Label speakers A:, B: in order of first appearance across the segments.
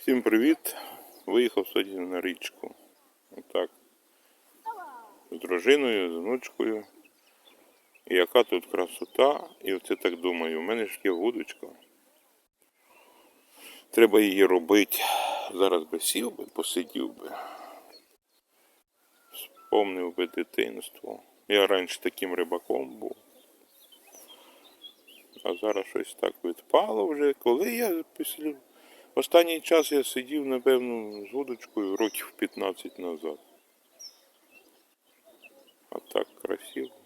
A: Всім привіт! Виїхав сьогодні на річку. Отак. З дружиною, з внучкою. І яка тут красота. І оце так думаю, у мене ж є вудочка. Треба її робити. Зараз би сів би, посидів би. Вспомнив би дитинство. Я раніше таким рибаком був. А зараз щось так відпало вже. Коли я після Останній час я сидів, напевно, з вудочкою років 15 назад. А так красиво.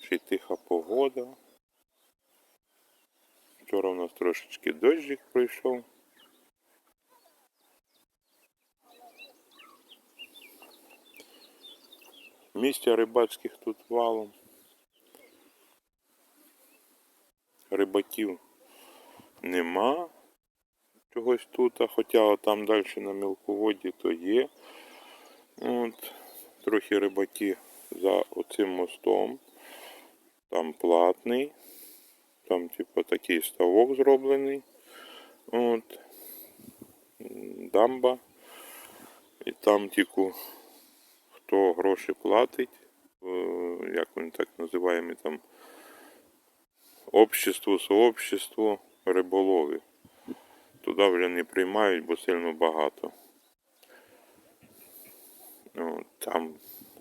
A: Ще й тиха погода. Вчора у нас трошечки дощик пройшов. Місця рибацьких тут валом. Рибаків нема чогось тут, а хоча там далі на мілководді то є. От, трохи рибаки за оцим мостом. Там платний. Там, типу, такий ставок зроблений. От. Дамба. І там тільки хто гроші платить, е, як вони так називаємо там общество, сообщество риболовів. Туди вже не приймають, бо сильно багато. Ну, там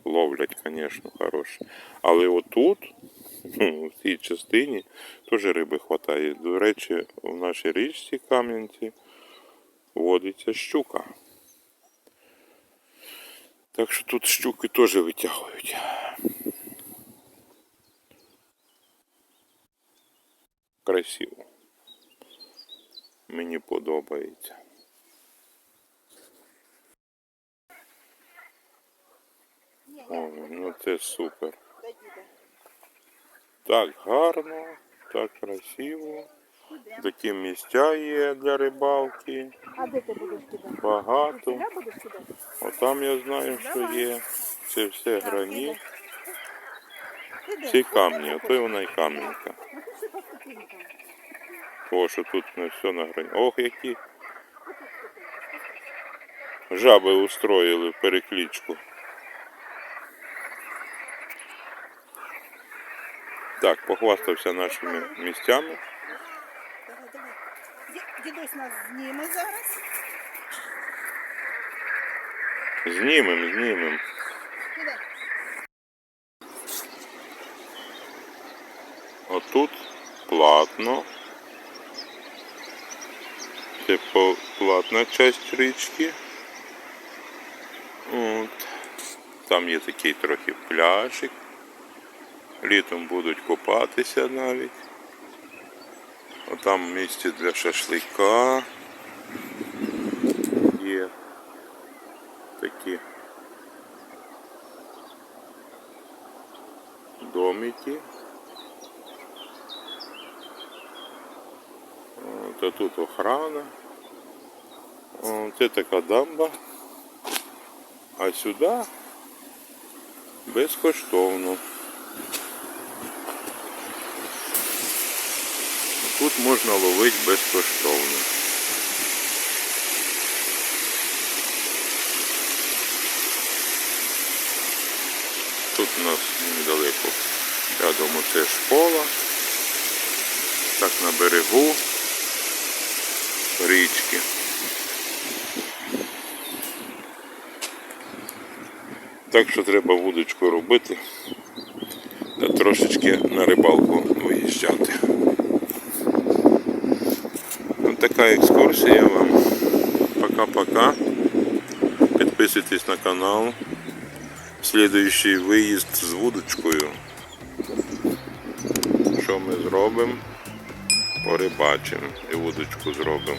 A: ловлять, звісно, хороше. Але отут, ну, в цій частині, теж риби вистачає. До речі, в нашій річці Кам'янці водиться щука. Так що тут щуки теж витягують. Красиво. Мені подобається. О, ну це супер. Так гарно, так красиво. Такі місця є для рибалки.
B: А де ти будеш кидати?
A: Багато.
B: Кидати?
A: Отам я знаю, що є. Це все граніт. Ці камні, ото й вона і кам'янка.
B: Ну, ти ще поступінка.
A: О, що тут не все на грані. Ох, які жаби устроїли переклічку. Так, похвастався нашими місцями.
B: Давай, давай. Дідусь нас зніме зараз.
A: Знімем, знімем. Отут платно. Це платна часть річки. От. Там є такий трохи пляжик. Літом будуть купатися навіть. Отам місце для шашлика. Є такі домики. А тут охрана. Це така дамба. А сюди безкоштовно. Тут можна ловити безкоштовно. Тут у нас недалеко рядом оце школа. Так на берегу річки. Так що треба вудочку робити та трошечки на рибалку виїжджати. Ось така екскурсія вам. Пока-пока. Підписуйтесь на канал. Слідуючий виїзд з вудочкою. Що ми зробимо? Порибачимо і вудочку зробимо.